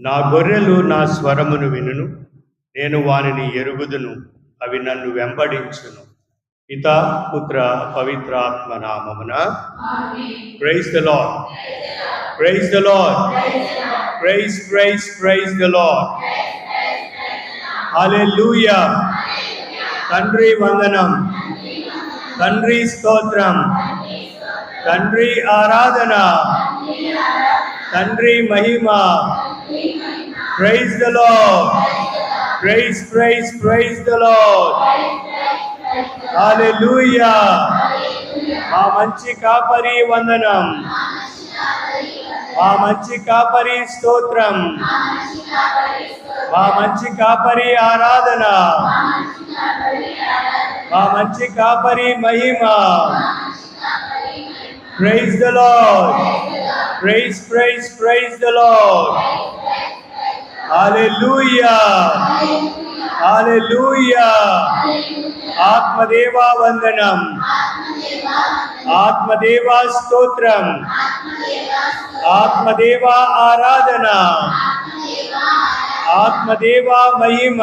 నా గొర్రెలు నా స్వరమును వినును నేను వానిని ఎరుగుదును అవి నన్ను వెంబడించును. పిత పుత్ర పవిత్రాత్మ నామమున. Praise the lord praise the lord praise praise praise the lord hallelujah తండ్రి వందనం. తండ్రి స్తోత్రం. తండ్రి ఆరాధన. తండ్రి మహిమ. Praise the lord praise praise praise the lord hallelujah మా మంచి కాపరి వందనం. మా మంచి కాపరి స్తోత్రం. మా మంచి కాపరి ఆరాధన. మా మంచి కాపరి మహిమ. Praise the lord praise praise praise the lord hallelujah hallelujah. ఆత్మదేవా వందనం ఆత్మదేవా స్తోత్రం ఆత్మదేవా ఆరాధన. ఆత్మదేవా మహిమ.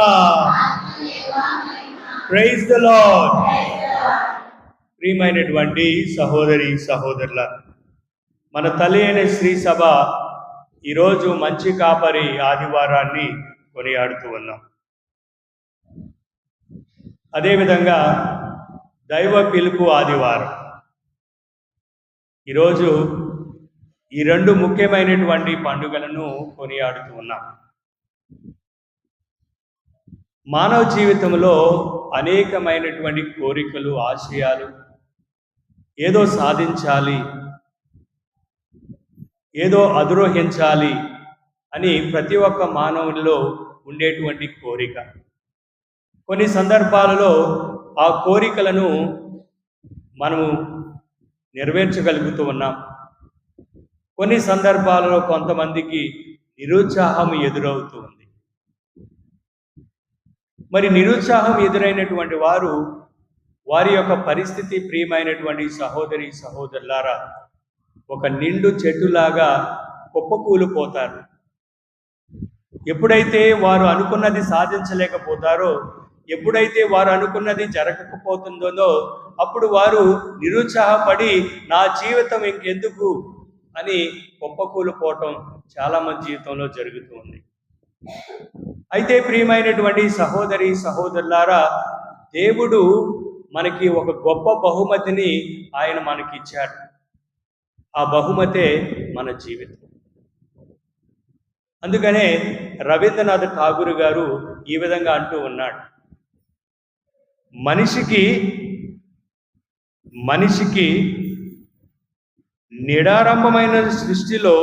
ప్రైజ్ ద లార్డ్ ప్రియమైనటువంటి సహోదరి సహోదరుల మన తల్లి అయిన శ్రీ సభ ఈరోజు మంచి కాపరి ఆదివారాన్ని కొనియాడుతూ ఉన్నాం. అదేవిధంగా దైవ పిలుపు ఆదివారం. ఈరోజు ఈ రెండు ముఖ్యమైనటువంటి పండుగలను కొనియాడుతూ ఉన్నాం. మానవ జీవితంలో అనేకమైనటువంటి కోరికలు ఆశయాలు ఏదో సాధించాలి ఏదో అధిరోహించాలి అని ప్రతి ఒక్క మానవునిలో ఉండేటువంటి కోరిక. కొన్ని సందర్భాలలో ఆ కోరికలను మనము నెరవేర్చగలుగుతూ ఉన్నాం. కొన్ని సందర్భాలలో కొంతమందికి నిరుత్సాహం ఎదురవుతూ ఉంది. మరి నిరుత్సాహం ఎదురైనటువంటి వారు వారి యొక్క పరిస్థితి ప్రియమైనటువంటి సహోదరి సహోదరులారా ఒక నిండు చెట్టులాగా కుప్పకూలిపోతారు. ఎప్పుడైతే వారు అనుకున్నది సాధించలేకపోతారో ఎప్పుడైతే వారు అనుకున్నది జరగకపోతుందో అప్పుడు వారు నిరుత్సాహపడి నా జీవితం ఇంకెందుకు? అని కుప్పకూలిపోవటం చాలామంది జీవితంలో జరుగుతుంది అయితే ప్రియమైనటువంటి సహోదరి సహోదరులారా దేవుడు మనకి ఒక గొప్ప బహుమతిని ఆయన మనకి ఇచ్చాడు ఆ బహుమతే మన జీవితం. అందుకనే రవీంద్రనాథ్ ఠాగూర్ గారు ఈ విధంగా అంటూ ఉన్నాడు. మనిషికి మనిషికి నిడారంభమైన సృష్టిలో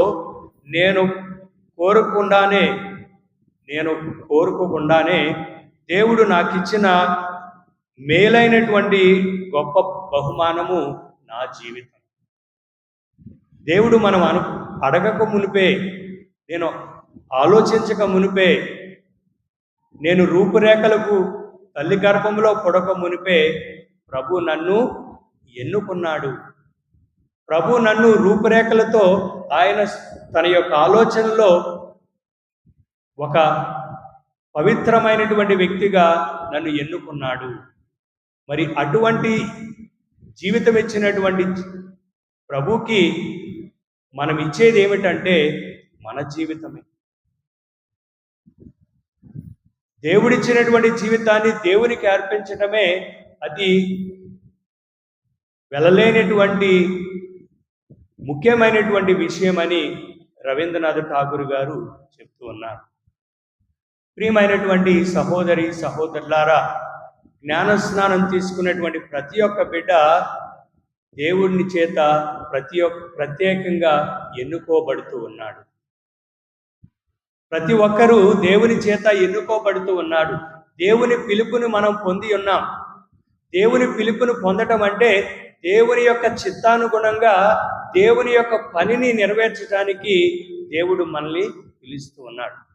నేను కోరకుండానే నేను కోరుకోకుండానే దేవుడు నాకు ఇచ్చిన మేలైనటువంటి గొప్ప బహుమానము నా జీవితం. దేవుడు మనం అను అడగక మునిపే నేను ఆలోచించక మునిపే నేను రూపురేఖలకు తల్లి గర్భంలో పొడక మునిపే ప్రభు నన్ను ఎన్నుకున్నాడు. ప్రభు నన్ను రూపురేఖలతో ఆయన తన యొక్క ఆలోచనలో ఒక పవిత్రమైనటువంటి వ్యక్తిగా నన్ను ఎన్నుకున్నాడు. మరి అటువంటి జీవితం ఇచ్చినటువంటి ప్రభుకి మనం ఇచ్చేది ఏమిటంటే మన జీవితమే. దేవుడిచ్చినటువంటి జీవితాన్ని దేవునికి అర్పించటమే అది వెళ్ళలేనటువంటి ముఖ్యమైనటువంటి విషయమని రవీంద్రనాథ్ ఠాగూర్ గారు చెప్తూ ఉన్నారు. ప్రియమైనటువంటి సహోదరి సహోదరులారా జ్ఞానస్నానం తీసుకున్నటువంటి ప్రతి ఒక్క బిడ్డ దేవుడిని చేత ప్రతి ఒక్క ప్రత్యేకంగా ఎన్నుకోబడుతూ ఉన్నాడు. ప్రతి ఒక్కరూ దేవుని చేత ఎన్నుకోబడుతూ ఉన్నాడు. దేవుని పిలుపుని మనం పొంది ఉన్నాం. దేవుని పిలుపును పొందటం అంటే దేవుని యొక్క చిత్తానుగుణంగా దేవుని యొక్క పనిని నెరవేర్చడానికి దేవుడు మనల్ని పిలుస్తూ ఉన్నాడు.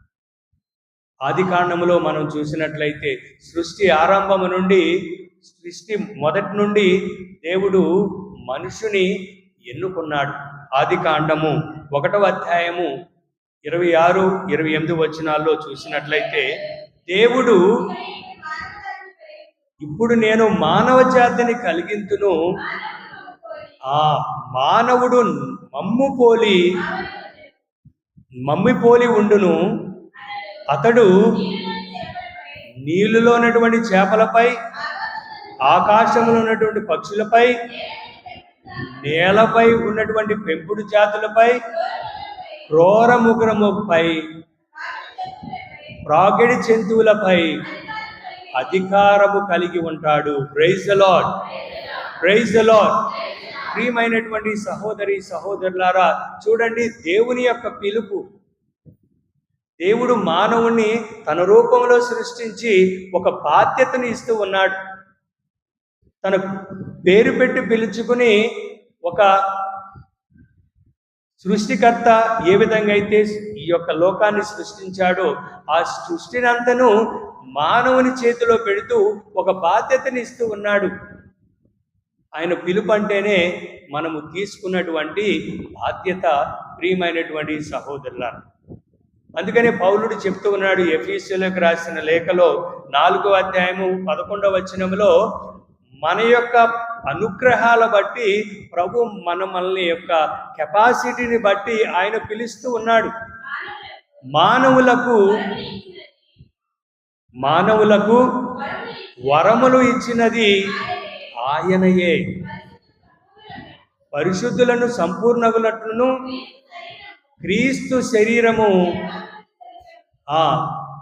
ఆది కాండములో మనం చూసినట్లయితే సృష్టి ఆరంభము నుండి సృష్టి మొదటి నుండి దేవుడు మనుషుని ఎన్నుకున్నాడు. ఆది కాండము ఒకటవ అధ్యాయము ఇరవై ఆరు ఇరవై ఎనిమిది వచనాల్లో చూసినట్లయితే దేవుడు ఇప్పుడు నేను మానవ జాతిని కలిగింతును. ఆ మానవుడు మమ్ము పోలి మమ్మి పోలి ఉండును. అతడు నీళ్ళలో ఉన్నటువంటి చేపలపై ఆకాశంలో ఉన్నటువంటి పక్షులపై నేలపై ఉన్నటువంటి పెంపుడు జాతులపై క్రోర ముగ్రముపై ప్రాగడి జంతువులపై అధికారము కలిగి ఉంటాడు. ప్రైజ్ లాడ్ ప్రైజ్ లాడ్ ప్రియమైనటువంటి సహోదరి సహోదరులారా చూడండి దేవుని యొక్క పిలుపు. దేవుడు మానవుణ్ణి తన రూపంలో సృష్టించి ఒక బాధ్యతను ఇస్తూ ఉన్నాడు. తన పేరు పెట్టి పిలుచుకుని ఒక సృష్టికర్త ఏ విధంగా అయితే ఈ యొక్క లోకాన్ని సృష్టించాడో ఆ సృష్టినంతను మానవుని చేతిలో పెడుతూ ఒక బాధ్యతని ఇస్తూ ఉన్నాడు. ఆయన పిలుపు అంటేనే మనము తీసుకున్నటువంటి బాధ్యత ప్రియమైనటువంటి సహోదరుల అందుకనే పౌలుడు చెప్తూ ఉన్నాడు ఎఫీసీలకు రాసిన లేఖలో నాలుగో అధ్యాయము పదకొండవ వచనంలో మన యొక్క అనుగ్రహాల బట్టి ప్రభు మన మనల్ని యొక్క కెపాసిటీని బట్టి ఆయన పిలుస్తూ ఉన్నాడు. మానవులకు మానవులకు వరములు ఇచ్చినది ఆయనయే. పరిశుద్ధులను సంపూర్ణగులట్లను క్రీస్తు శరీరము. ఆ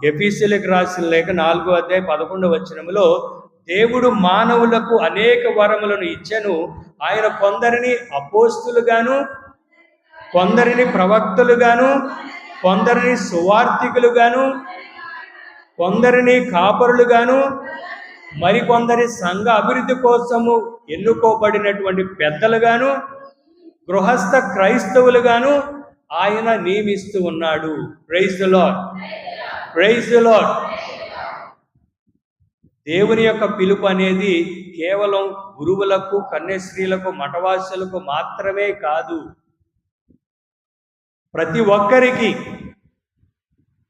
ఎఫీసీలకు రాసిన లేఖ నాలుగో అధ్యాయ పదకొండవ వచనములో దేవుడు మానవులకు అనేక వరములను ఇచ్చెను. ఆయన కొందరిని అపోస్తులుగాను కొందరిని ప్రవక్తలుగాను కొందరిని సువార్థికులుగాను కొందరిని కాపరులుగాను మరికొందరి సంఘ అభివృద్ధి కోసము ఎన్నుకోబడినటువంటి పెద్దలుగాను గృహస్థ క్రైస్తవులుగాను ఆయన నియమిస్తూ ఉన్నాడు. ప్రైజ్ లాడ్ ప్రైజ్ లాడ్ దేవుని యొక్క పిలుపు అనేది కేవలం గురువులకు కన్యశ్రీలకు మఠవాసులకు మాత్రమే కాదు. ప్రతి ఒక్కరికి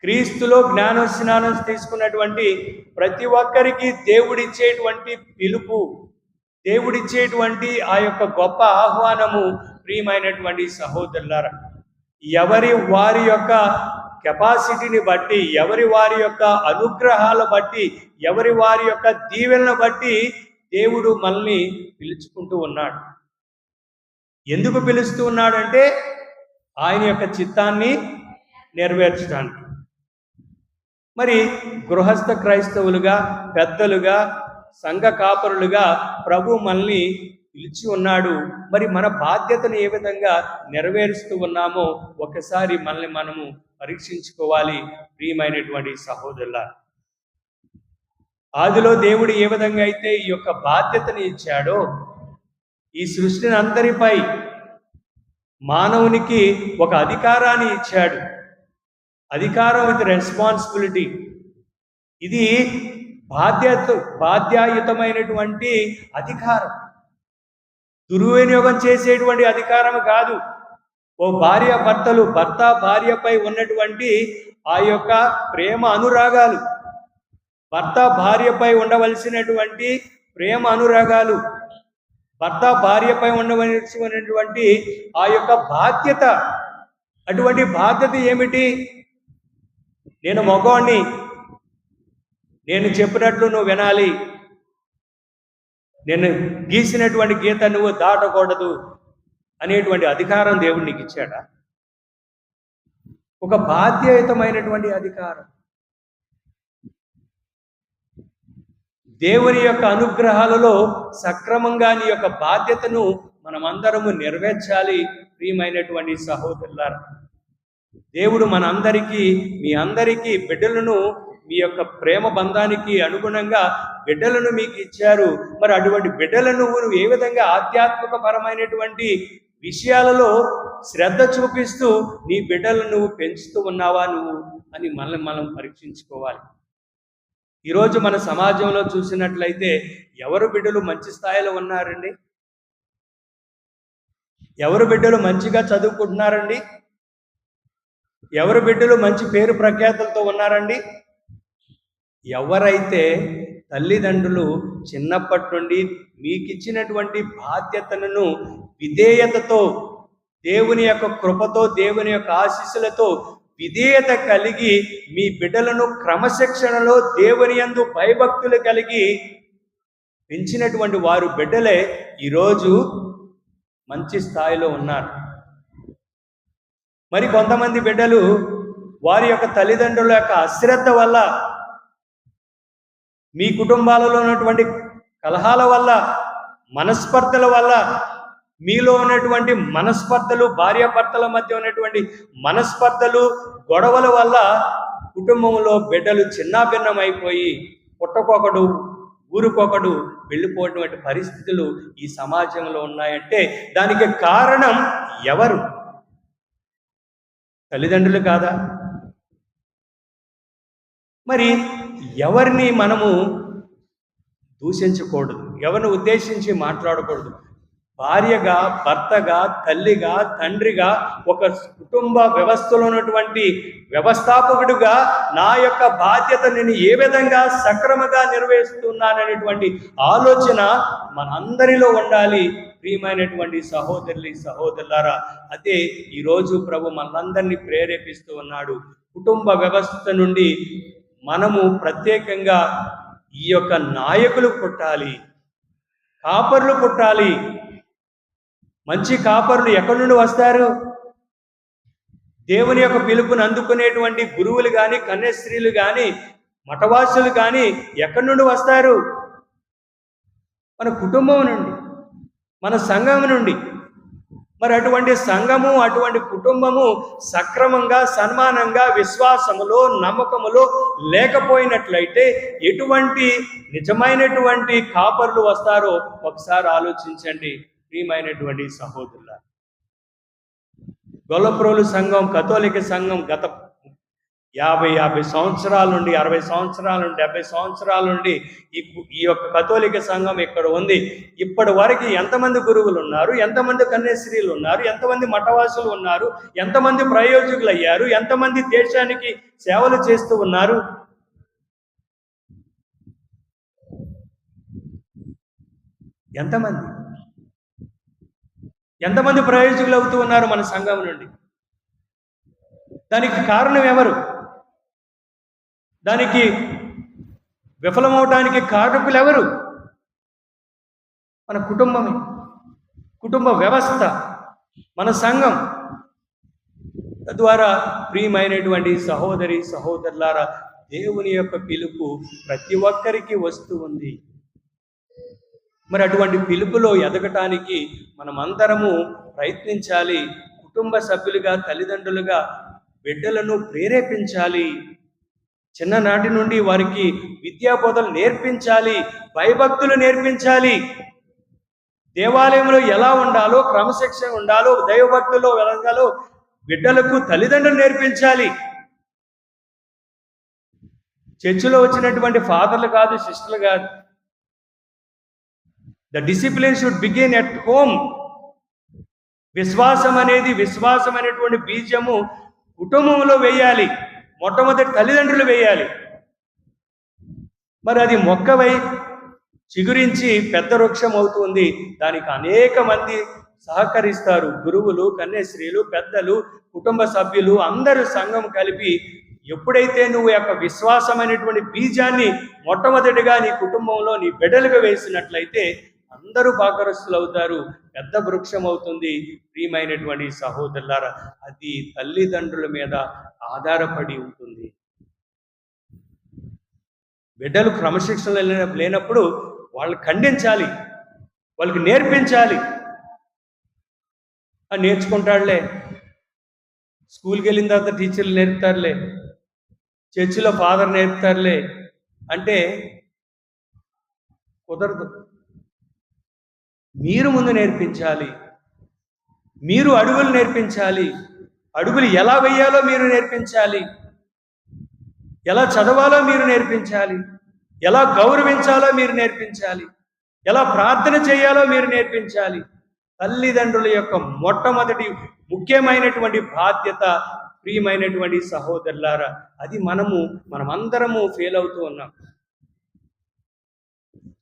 క్రీస్తులో జ్ఞాన స్నానం తీసుకున్నటువంటి ప్రతి ఒక్కరికి దేవుడిచ్చేటువంటి పిలుపు దేవుడిచ్చేటువంటి ఆ యొక్క గొప్ప ఆహ్వానము ప్రియమైనటువంటి సహోదరులారా ఎవరి వారి యొక్క కెపాసిటీని బట్టి ఎవరి వారి యొక్క అనుగ్రహాల బట్టి ఎవరి వారి యొక్క దీవెలను బట్టి దేవుడు మనల్ని పిలుచుకుంటూ ఉన్నాడు. ఎందుకు పిలుస్తూ ఉన్నాడంటే ఆయన యొక్క చిత్తాన్ని నెరవేర్చడానికి. మరి గృహస్థ క్రైస్తవులుగా పెద్దలుగా సంఘ కాపరులుగా ప్రభు మనల్ని పిలిచి ఉన్నాడు. మరి మన బాధ్యతను ఏ విధంగా నెరవేరుస్తూ ఉన్నామో ఒకసారి మనల్ని మనము పరీక్షించుకోవాలి. ప్రియమైనటువంటి సహోదరుల ఆదిలో దేవుడు ఏ విధంగా అయితే ఈ యొక్క బాధ్యతను ఇచ్చాడో ఈ సృష్టిని అందరిపై మానవునికి ఒక అధికారాన్ని ఇచ్చాడు. అధికారం విత్ రెస్పాన్సిబిలిటీ. ఇది బాధ్యత బాధ్యాయుతమైనటువంటి అధికారం. దుర్వినియోగం చేసేటువంటి అధికారం కాదు. ఓ భార్య భర్తలు భర్త భార్యపై ఉన్నటువంటి ఆ యొక్క ప్రేమ అనురాగాలు. భర్త భార్యపై ఉండవలసినటువంటి ప్రేమ అనురాగాలు. భర్త భార్యపై ఉండవలసినటువంటి ఆ యొక్క బాధ్యత. అటువంటి బాధ్యత ఏమిటి? నేను మగవాణ్ణి. నేను చెప్పినట్లు నువ్వు వినాలి. నేను గీసినటువంటి గీత నువ్వు దాటకూడదు అనేటువంటి అధికారం దేవుడు నీకు ఇచ్చాడా? ఒక బాధ్యయుతమైనటువంటి అధికారం. దేవుని యొక్క అనుగ్రహాలలో సక్రమంగా నీ యొక్క బాధ్యతను మనమందరము నెరవేర్చాలి ప్రియమైనటువంటి సహోదరులారా. దేవుడు మనందరికీ మీ అందరికీ బిడ్డలను మీ యొక్క ప్రేమ బంధానికి అనుగుణంగా బిడ్డలను మీకు ఇచ్చారు. మరి అటువంటి బిడ్డలను నువ్వు ఏ విధంగా ఆధ్యాత్మిక పరమైనటువంటి విషయాలలో శ్రద్ధ చూపిస్తూ నీ బిడ్డలను నువ్వు పెంచుతూ ఉన్నావా నువ్వు అని మనల్ని మనం పరీక్షించుకోవాలి. ఈరోజు మన సమాజంలో చూసినట్లయితే ఎవరు బిడ్డలు మంచి స్థాయిలో ఉన్నారండి? ఎవరు బిడ్డలు మంచిగా చదువుకుంటున్నారండి? ఎవరు బిడ్డలు మంచి పేరు ప్రఖ్యాతులతో ఉన్నారండి? ఎవరైతే తల్లిదండ్రులు చిన్నప్పటి నుండి మీకు ఇచ్చినటువంటి బాధ్యతలను విధేయతతో దేవుని యొక్క కృపతో దేవుని యొక్క ఆశీస్సులతో విధేయత కలిగి మీ బిడ్డలను క్రమశిక్షణలో దేవుని యందు భయభక్తులు కలిగి పెంచినటువంటి వారు బిడ్డలే ఈరోజు మంచి స్థాయిలో ఉన్నారు. మరి కొంతమంది బిడ్డలు వారి యొక్క తల్లిదండ్రుల యొక్క అశ్రద్ధ వల్ల మీ కుటుంబాలలో ఉన్నటువంటి కలహాల వల్ల మనస్పర్ధల వల్ల మీలో ఉన్నటువంటి మనస్పర్ధలు భార్యాభర్తల మధ్య ఉన్నటువంటి మనస్పర్ధలు గొడవల వల్ల కుటుంబంలో బిడ్డలు చిన్నాభిన్నమైపోయి పుట్టకొకడు ఊరుకొకడు వెళ్ళిపోయినటువంటి పరిస్థితులు ఈ సమాజంలో ఉన్నాయంటే దానికి కారణం ఎవరు? తల్లిదండ్రులు కాదా? మరి ఎవరిని మనము దూషించకూడదు ఎవరిని ఉద్దేశించి మాట్లాడకూడదు. భార్యగా భర్తగా తల్లిగా తండ్రిగా ఒక కుటుంబ వ్యవస్థలో ఉన్నటువంటి వ్యవస్థాపకుడుగా నా యొక్క బాధ్యత నేను ఏ విధంగా సక్రమంగా నిర్వహిస్తున్నాననేటువంటి ఆలోచన మనందరిలో ఉండాలి. ప్రియమైనటువంటి సహోదరులు సహోదరులారా అదే ఈరోజు ప్రభు మనందరినీ ప్రేరేపిస్తూ ఉన్నాడు. కుటుంబ వ్యవస్థ నుండి మనము ప్రత్యేకంగా ఈ యొక్క నాయకులు పుట్టాలి కాపర్లు పుట్టాలి. మంచి కాపర్లు ఎక్కడి నుండి వస్తారు? దేవుని యొక్క పిలుపుని అందుకునేటువంటి గురువులు కానీ కన్యస్త్రీలు కానీ మఠవాసులు కానీ ఎక్కడి నుండి వస్తారు? మన కుటుంబం నుండి మన సంఘం నుండి. మరి అటువంటి సంఘము అటువంటి కుటుంబము సక్రమంగా సన్మానంగా విశ్వాసములో నమ్మకములో లేకపోయినట్లయితే ఎటువంటి నిజమైనటువంటి కాపర్లు వస్తారో ఒకసారి ఆలోచించండి. ప్రియమైనటువంటి సహోదరుల గొల్లప్రోలు సంఘం కథోలిక సంఘం గత యాభై యాభై సంవత్సరాల నుండి అరవై సంవత్సరాల నుండి డెబ్బై సంవత్సరాల నుండి ఈ ఈ యొక్క కథోలిక సంఘం ఇక్కడ ఉంది. ఇప్పటి వరకు ఎంతమంది గురువులు ఉన్నారు? ఎంతమంది కన్యాశ్రీలు ఉన్నారు? ఎంతమంది మఠవాసులు ఉన్నారు? ఎంతమంది ప్రయోజకులు అయ్యారు? ఎంతమంది దేశానికి సేవలు చేస్తూ ఉన్నారు? ఎంతమంది? ఎంతమంది ప్రయోజకులు అవుతూ ఉన్నారు మన సంఘం నుండి? దానికి కారణం ఎవరు? దానికి విఫలమవటానికి కారకులు ఎవరు మన కుటుంబమే. కుటుంబ వ్యవస్థ మన సంఘం. తద్వారా ప్రియమైనటువంటి సహోదరి సహోదరులారా దేవుని యొక్క పిలుపు ప్రతి ఒక్కరికి వస్తూ ఉంది. మరి అటువంటి పిలుపులో ఎదగటానికి మనమందరము ప్రయత్నించాలి. కుటుంబ సభ్యులుగా తల్లిదండ్రులుగా బిడ్డలను ప్రేరేపించాలి. చిన్ననాటి నుండి వారికి విద్యా బోధలు నేర్పించాలి భయభక్తులు నేర్పించాలి. దేవాలయంలో ఎలా ఉండాలో క్రమశిక్షణ ఉండాలో దైవభక్తుల్లో వెలగాలో బిడ్డలకు తల్లిదండ్రులు నేర్పించాలి. చర్చిలో వచ్చినటువంటి ఫాదర్లు కాదు సిస్టర్లు కాదు. The discipline should begin at home. విశ్వాసం అనేది విశ్వాసం అనేటువంటి బీజము కుటుంబంలో వేయాలి. మొట్టమొదటి తల్లిదండ్రులు వేయాలి. మరి అది మొక్కవై చిగురించి పెద్ద వృక్షం అవుతుంది. దానికి అనేక మంది సహకరిస్తారు. గురువులు కన్యశ్రీలు పెద్దలు కుటుంబ సభ్యులు అందరూ సంఘం కలిపి ఎప్పుడైతే నువ్వు యొక్క విశ్వాసమైనటువంటి బీజాన్ని మొట్టమొదటిగా నీ కుటుంబంలో నీ బిడ్డలుగా వేసినట్లయితే అందరూ భాగరస్తులు అవుతారు పెద్ద వృక్షం అవుతుంది ప్రియమైనటువంటి సహోదరులారా అది తల్లిదండ్రుల మీద ఆధారపడి ఉంటుంది. బిడ్డలు క్రమశిక్షణ లేనప్పుడు వాళ్ళు ఖండించాలి. వాళ్ళకి నేర్పించాలి. అని నేర్చుకుంటాడులే. స్కూల్కి వెళ్ళిన తర్వాత టీచర్లు నేర్పుతారులే. చర్చిలో ఫాదర్ నేర్పుతారులే. అంటే కుదరదు. మీరు ముందు నేర్పించాలి. మీరు అడుగులు నేర్పించాలి. అడుగులు ఎలా వేయాలో మీరు నేర్పించాలి. ఎలా చదవాలో మీరు నేర్పించాలి. ఎలా గౌరవించాలో మీరు నేర్పించాలి. ఎలా ప్రార్థన చేయాలో మీరు నేర్పించాలి. తల్లిదండ్రుల యొక్క మొట్టమొదటి ముఖ్యమైనటువంటి బాధ్యత ప్రియమైనటువంటి సహోదరులారా అది మనము మనమందరము ఫెయిల్ అవుతూ ఉన్నాం.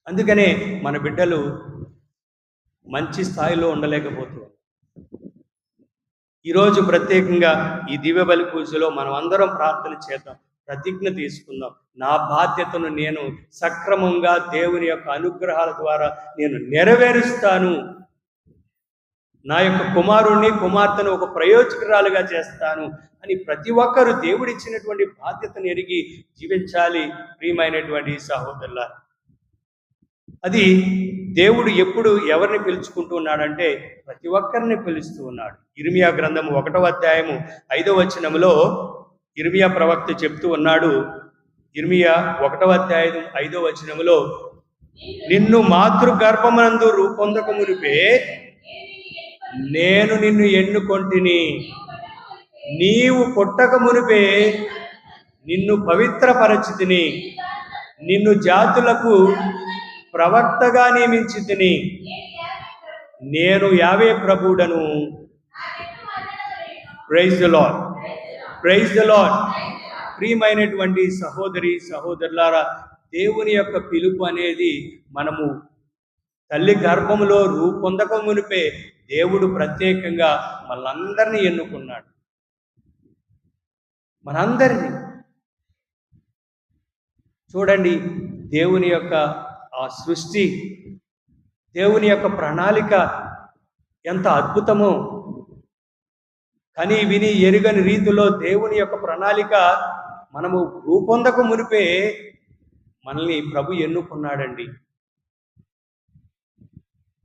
అందుకనే మన బిడ్డలు మంచి స్థాయిలో ఉండలేకపోతున్నాం. ఈరోజు ప్రత్యేకంగా ఈ దివ్య బలి పూజలో మనం అందరం ప్రార్థన చేద్దాం ప్రతిజ్ఞ తీసుకుందాం. నా బాధ్యతను నేను సక్రమంగా దేవుని యొక్క అనుగ్రహాల ద్వారా నేను నెరవేరుస్తాను. నా యొక్క కుమారుణ్ణి కుమార్తెను ఒక ప్రయోజకురాలుగా చేస్తాను అని ప్రతి ఒక్కరూ దేవుడిచ్చినటువంటి బాధ్యతను ఎరిగి జీవించాలి. ప్రియమైనటువంటి సహోదరుల అది దేవుడు ఎప్పుడు ఎవరిని పిలుచుకుంటూ ఉన్నాడంటే ప్రతి ఒక్కరిని పిలుస్తూ ఉన్నాడు. ఇర్మియా గ్రంథము ఒకటవ అధ్యాయము ఐదవ వచనములో ఇర్మియా ప్రవక్త చెప్తూ ఉన్నాడు ఇర్మియా ఒకటవ అధ్యాయం ఐదో వచనములో నిన్ను మాతృగర్భమునందు రూపొందక మునిపే నేను నిన్ను ఎన్నుకొంటిని. నీవు పుట్టక మునిపే నిన్ను పవిత్రపరచితిని. నిన్ను జాతులకు ప్రవక్తగా నియమించితిని. నేను యావే ప్రభుడను. Praise the lord praise the lord ప్రియమైనటువంటి సహోదరి సహోదరులారా దేవుని యొక్క పిలుపు అనేది మనము తల్లి గర్భములో రూపొందక మునిపే దేవుడు ప్రత్యేకంగా మనందరినీ ఎన్నుకున్నాడు. మనందరినీ. చూడండి దేవుని యొక్క ఆ సృష్టి దేవుని యొక్క ప్రణాళిక ఎంత అద్భుతమో. కానీ విని ఎరుగని రీతిలో దేవుని యొక్క ప్రణాళిక మనము రూపొందక మునిపే మనల్ని ప్రభు ఎన్నుకున్నాడండి.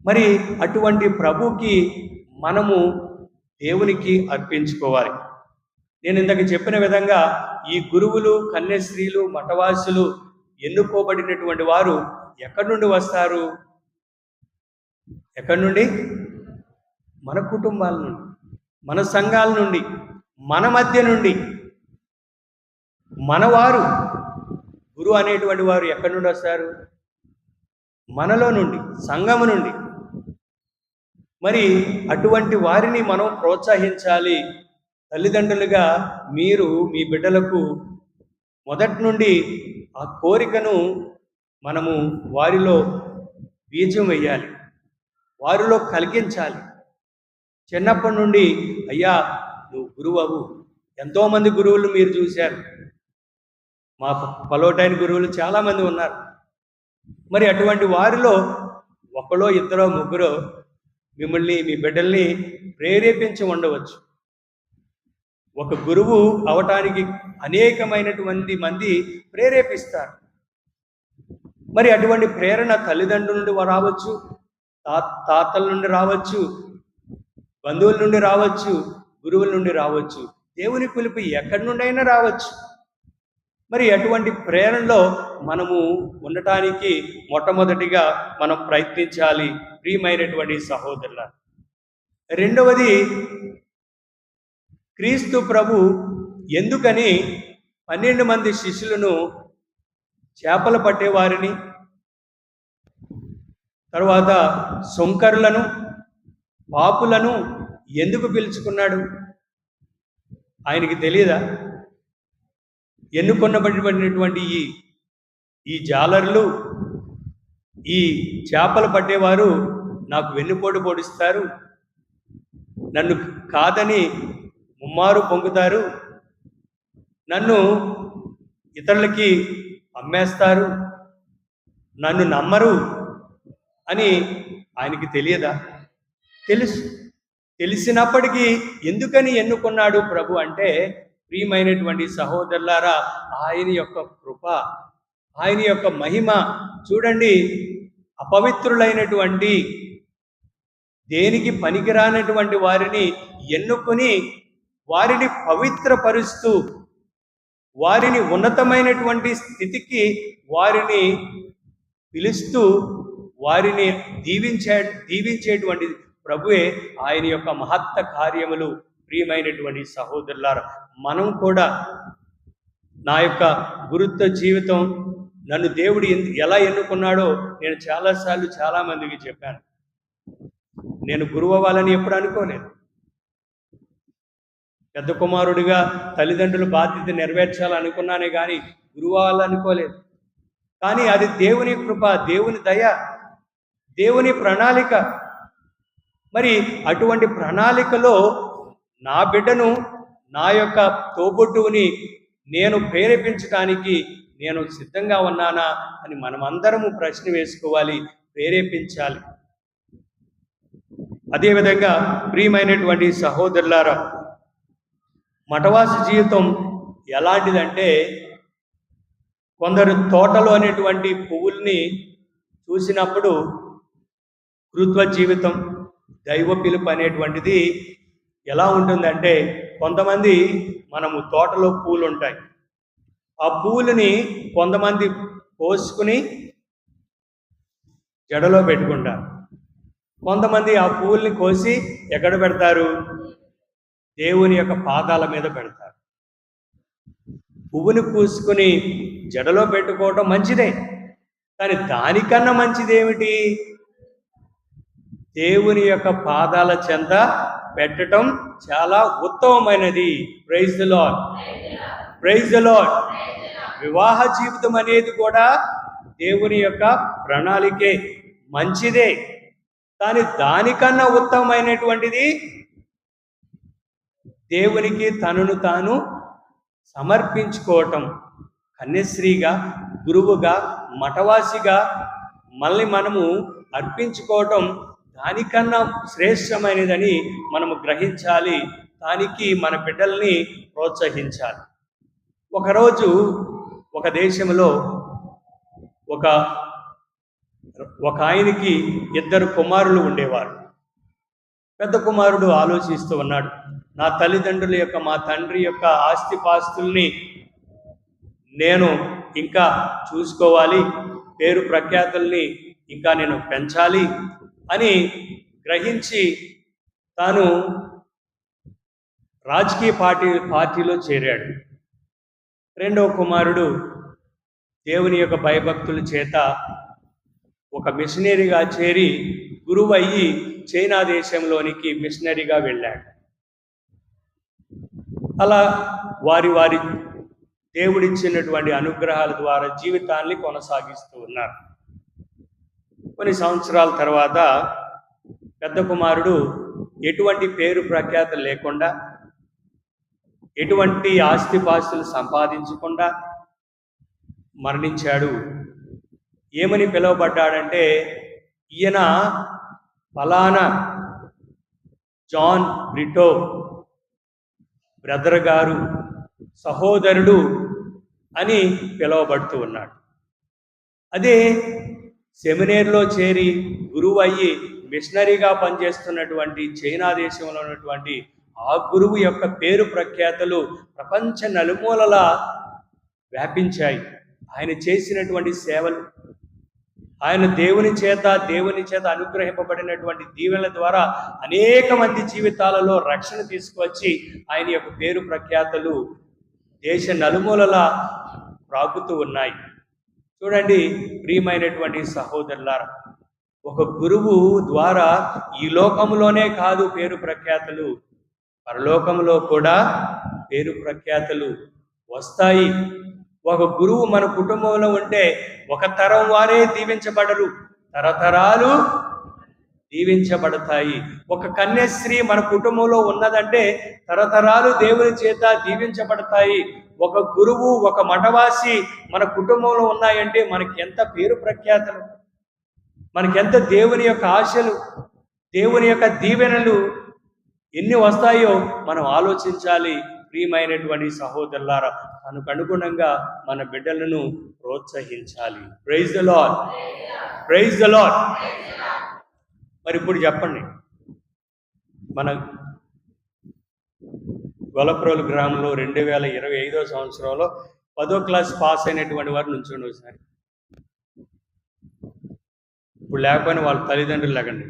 మరి అటువంటి ప్రభుకి మనము దేవునికి అర్పించుకోవాలి. నేను ఇందాక చెప్పిన విధంగా ఈ గురువులు కన్యశ్రీలు మఠవాసులు ఎన్నుకోబడినటువంటి వారు ఎక్కడి నుండి వస్తారు? ఎక్కడి నుండి? మన కుటుంబాల నుండి మన సంఘాల నుండి మన మధ్య నుండి. మనవారు గురువు అనేటువంటి వారు ఎక్కడి నుండి వస్తారు? మనలో నుండి సంఘము నుండి. మరి అటువంటి వారిని మనం ప్రోత్సహించాలి. తల్లిదండ్రులుగా మీరు మీ బిడ్డలకు మొదటి నుండి ఆ కోరికను మనము వారిలో బీజం వేయాలి వారిలో కలిగించాలి. చిన్నప్పటి నుండి అయ్యా నువ్వు గురువు అవు ఎంతోమంది గురువులు మీరు చూశారు. మా పలోటైన గురువులు చాలామంది ఉన్నారు. మరి అటువంటి వారిలో ఒకరో ఇద్దరో ముగ్గురో మిమ్మల్ని మీ బిడ్డల్ని ప్రేరేపించి ఉండవచ్చు. ఒక గురువు అవటానికి అనేకమైనటువంటి మంది ప్రేరేపిస్తారు. మరి అటువంటి ప్రేరణ తల్లిదండ్రుల నుండి రావచ్చు తా తాతల నుండి రావచ్చు బంధువుల నుండి రావచ్చు గురువుల నుండి రావచ్చు. దేవుని పిలుపు ఎక్కడి నుండైనా రావచ్చు. మరి అటువంటి ప్రేరణలో మనము ఉండటానికి మొట్టమొదటిగా మనం ప్రయత్నించాలి ప్రియమైనటువంటి సహోదరుల రెండవది క్రీస్తు ప్రభు ఎందుకని పన్నెండు మంది శిష్యులను చేపలు పట్టేవారిని? తర్వాత సొంకరులను పాపులను ఎందుకు పిలుచుకున్నాడు? ఆయనకి తెలియదా ఎన్నుకొన్నబడినటువంటి ఈ ఈ జాలర్లు ఈ చేపలు పట్టేవారు నాకు వెన్నుపోటు పొడిస్తారు నన్ను కాదని ముమ్మారు పొంగుతారు. నన్ను ఇతరులకి అమ్మేస్తారు. నన్ను నమ్మరు అని ఆయనకి తెలియదా? తెలుసు. తెలిసినప్పటికీ ఎందుకని ఎన్నుకున్నాడు ప్రభు అంటే ప్రియమైనటువంటి సహోదరులారా ఆయన యొక్క కృప ఆయన యొక్క మహిమ చూడండి. అపవిత్రులైనటువంటి దేనికి పనికిరానటువంటి వారిని ఎన్నుకొని వారిని పవిత్రపరుస్తూ వారిని ఉన్నతమైనటువంటి స్థితికి వారిని పిలుస్తూ వారిని దీవించే దీవించేటువంటి ప్రభువే ఆయన యొక్క మహత్త కార్యములు. ప్రియమైనటువంటి సహోదరులారు మనం కూడా నా యొక్క గురుత్వ జీవితం నన్ను దేవుడు ఎలా ఎన్నుకున్నాడో నేను చాలాసార్లు చాలామందికి చెప్పాను. నేను గురువు అవ్వాలని ఎప్పుడు అనుకోలేదు. పెద్ద కుమారుడిగా తల్లిదండ్రుల బాధ్యత నెరవేర్చాలనుకున్నానే కానీ గురువు అవ్వాలనుకోలేదు కానీ అది దేవుని కృప దేవుని దయ దేవుని ప్రణాళిక. మరి అటువంటి ప్రణాళికలో నా బిడ్డను నా యొక్క తోబుట్టువుని నేను ప్రేరేపించడానికి నేను సిద్ధంగా ఉన్నానా అని మనమందరము ప్రశ్న వేసుకోవాలి ప్రేరేపించాలి. అదేవిధంగా ప్రియమైనటువంటి సహోదరులారా మఠవాసి జీవితం ఎలాంటిదంటే కొందరు తోటలో అనేటువంటి పువ్వుల్ని చూసినప్పుడు కృత్వ జీవితం దైవ పిలుపు అనేటువంటిది ఎలా ఉంటుందంటే కొంతమంది మనము తోటలో పూలు ఉంటాయి ఆ పూలని కొంతమంది కోసుకుని జడలో పెట్టుకుంటారు. కొంతమంది ఆ పూల్ని కోసి ఎక్కడ పెడతారు? దేవుని యొక్క పాదాల మీద పెడతారు. పువ్వుని పూసుకుని జడలో పెట్టుకోవడం మంచిదే కానీ దానికన్నా మంచిది ఏమిటి దేవుని యొక్క పాదాల చెంత పెట్టడం చాలా ఉత్తమమైనది. Praise the lord praise the lord వివాహ జీవితం అనేది కూడా దేవుని యొక్క ప్రణాళికే మంచిదే కానీ దానికన్నా ఉత్తమమైనటువంటిది దేవునికి తనను తాను సమర్పించుకోవటం. కన్యశ్రీగా గురువుగా మఠవాసిగా మళ్ళీ మనము అర్పించుకోవటం దానికన్నా శ్రేష్టమైనదని మనము గ్రహించాలి. దానికి మన బిడ్డల్ని ప్రోత్సహించాలి. ఒకరోజు ఒక దేశంలో ఒక ఒక ఆయనకి ఇద్దరు కుమారులు ఉండేవారు. పెద్ద కుమారుడు ఆలోచిస్తూ ఉన్నాడు. నా తల్లిదండ్రుల యొక్క మా తండ్రి యొక్క ఆస్తిపాస్తుల్ని నేను ఇంకా చూసుకోవాలి పేరు ప్రఖ్యాతుల్ని ఇంకా నేను పెంచాలి అని గ్రహించి తాను రాజకీయ పార్టీ పార్టీలో చేరాడు. రెండవ కుమారుడు దేవుని యొక్క భయభక్తుల చేత ఒక మిషనరీగా చేరి గురువు అయ్యి చైనా దేశంలోనికి మిషనరీగా వెళ్ళాడు. అలా వారి వారి దేవుడిచ్చినటువంటి అనుగ్రహాల ద్వారా జీవితాన్ని కొనసాగిస్తూ ఉన్నారు. కొన్ని సంవత్సరాల తర్వాత పెద్ద కుమారుడు ఎటువంటి పేరు ప్రఖ్యాత లేకుండా ఎటువంటి ఆస్తిపాస్తులు సంపాదించకుండా మరణించాడు. ఏమని పిలువబడ్డాడంటే ఈయన ఫలానా జాన్ బ్రిటో బ్రదర్ గారు సహోదరుడు అని పిలువబడుతూ ఉన్నాడు. అదే సెమినేర్లో చేరి గురువు అయ్యి మిషనరీగా పనిచేస్తున్నటువంటి చైనా దేశంలో ఉన్నటువంటి ఆ గురువు యొక్క పేరు ప్రఖ్యాతలు ప్రపంచ నలుమూలలా వ్యాపించాయి. ఆయన చేసినటువంటి సేవలు ఆయన దేవుని చేత దేవుని చేత అనుగ్రహింపబడినటువంటి దీవెనల ద్వారా అనేక మంది జీవితాలలో రక్షణ తీసుకువచ్చి ఆయన యొక్క పేరు ప్రఖ్యాతలు దేశ నలుమూలలా ప్రాగుతూ ఉన్నాయి. చూడండి ప్రియమైనటువంటి సహోదరులారా ఒక గురువు ద్వారా ఈ లోకంలోనే కాదు పేరు ప్రఖ్యాతలు పరలోకంలో కూడా పేరు ప్రఖ్యాతలు వస్తాయి. ఒక గురువు మన కుటుంబంలో ఉంటే ఒక తరం వారే దీవించబడరు. తరతరాలు దీవించబడతాయి. ఒక కన్యశ్రీ మన కుటుంబంలో ఉన్నదంటే తరతరాలు దేవుని చేత దీవించబడతాయి. ఒక గురువు ఒక మఠవాసి మన కుటుంబంలో ఉన్నాయంటే మనకి ఎంత పేరు ప్రఖ్యాతలు మనకి ఎంత దేవుని యొక్క ఆశలు దేవుని యొక్క దీవెనలు ఎన్ని వస్తాయో మనం ఆలోచించాలి. ప్రియమైనటువంటి సహోదరులారా తనకు అనుగుణంగా మన బిడ్డలను ప్రోత్సహించాలి. Praise the lord praise the lord మరి ఇప్పుడు చెప్పండి. మన గొలప్రోలు గ్రామంలో రెండు వేల ఇరవై ఐదో సంవత్సరంలో పదో క్లాస్ పాస్ అయినటువంటి వారు నుంచోండి ఒకసారి ఇప్పుడు లేకపోయినా వాళ్ళ తల్లిదండ్రులు లేకండి.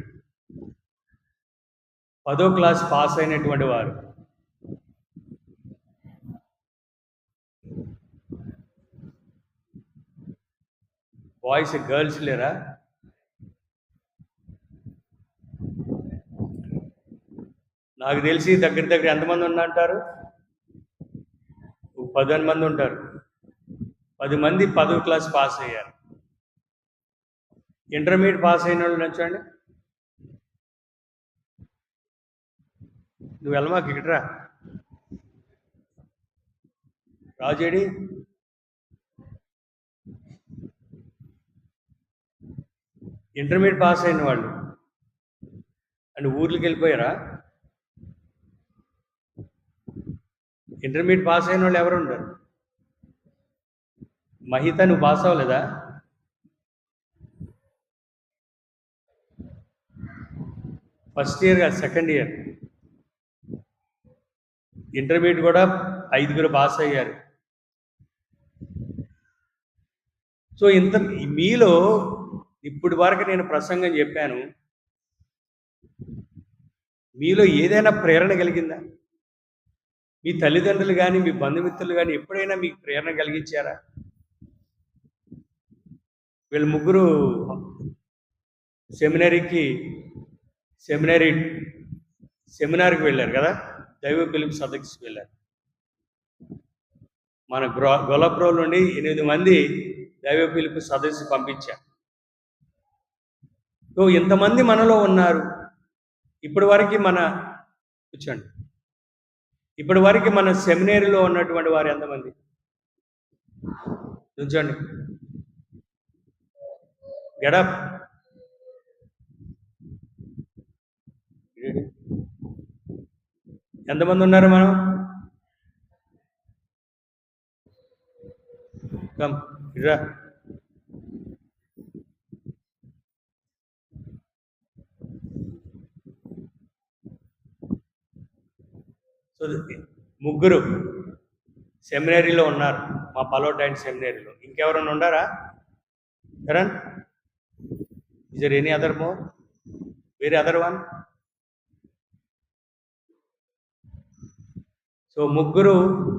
పదో క్లాస్ పాస్ అయినటువంటి వారు బాయ్స్ గర్ల్స్ లేరా? నాకు తెలిసి దగ్గర దగ్గర ఎంతమంది ఉన్నంటారు పదిహేను మంది ఉంటారు. పది మంది పదవ క్లాస్ పాస్ అయ్యారు. ఇంటర్మీడియట్ పాస్ అయిన వాళ్ళు నచ్చండి? నువ్వు వెళ్ళమాకు ఇక్కడరా రాజేడి? ఇంటర్మీడియట్ పాస్ అయిన వాళ్ళు. అండ్ ఊర్లోకి వెళ్ళిపోయారా? ఇంటర్మీడియట్ పాస్ అయిన వాళ్ళు ఎవరు ఉండరు. మహిత నువ్వు పాస్ అవ్వలేదా? ఫస్ట్ ఇయర్ కాదు సెకండ్ ఇయర్. ఇంటర్మీడియట్ కూడా ఐదుగురు పాస్ అయ్యారు. సో ఇంత మీలో ఇప్పటి వరకు నేను ప్రసంగం చెప్పాను. మీలో ఏదైనా ప్రేరణ కలిగిందా? మీ తల్లిదండ్రులు కానీ మీ బంధుమిత్రులు కానీ ఎప్పుడైనా మీకు ప్రేరణ కలిగించారా? వీళ్ళు ముగ్గురు సెమినరీకి సెమినరీ సెమినార్కి వెళ్ళారు కదా? దైవ పిలుపు సదస్సుకి వెళ్ళారు. మన గ్రో గొల్లప్రో నుండి ఎనిమిది మంది దైవ పిలుపు సదస్సు పంపించారు. సో ఇంతమంది మనలో ఉన్నారు? ఇప్పటి వరకు మన కూర్చోండి. ఇప్పటి వరకు మన సెమినరీలో ఉన్నటువంటి వారు ఎంతమంది? కూర్చోండి గడప్ ఎంతమంది ఉన్నారు మనం? కమ్ ఇరా సో ముగ్గురు సెమినరీలో ఉన్నారు. మా పలోటైన్ సెమినరీలో ఇంకెవరైనా ఉండారా? Karan is there any other more వేరే అదర్ వన్ సో ముగ్గురు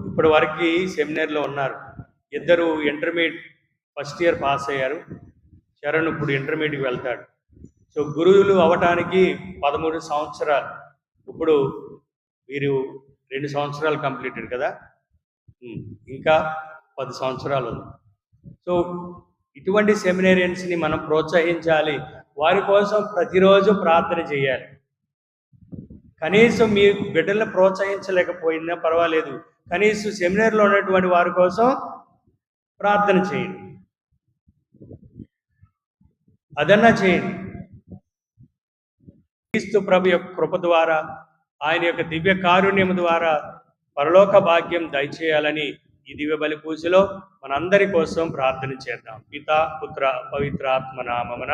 ఇప్పటి వరకు సెమినార్లో ఉన్నారు. ఇద్దరు ఇంటర్మీడియట్ ఫస్ట్ ఇయర్ పాస్ అయ్యారు. చరణ్ ఇప్పుడు ఇంటర్మీడియట్కి వెళ్తాడు. సో గురువులు అవటానికి పదమూడు సంవత్సరాలు. ఇప్పుడు వీరు రెండు సంవత్సరాలు కంప్లీటెడ్ కదా? ఇంకా పది సంవత్సరాలు ఉంది. సో ఇటువంటి సెమినేరియన్స్ని మనం ప్రోత్సహించాలి. వారి కోసం ప్రతిరోజు ప్రార్థన చేయాలి. కనీసం మీ బిడ్డలను ప్రోత్సహించలేకపోయినా పర్వాలేదు. కనీసం సెమినార్లో ఉన్నటువంటి వారి కోసం ప్రార్థన చేయండి. అదన్నా చేయండి. క్రీస్తు ప్రభు యొక్క కృప ద్వారా ఆయన యొక్క దివ్య కారుణ్యం ద్వారా పరలోక భాగ్యం దయచేయాలని ఈ దివ్య బలి పూజలో మనందరి కోసం ప్రార్థన చేద్దాం. పిత పుత్ర పవిత్ర ఆత్మ నామమున.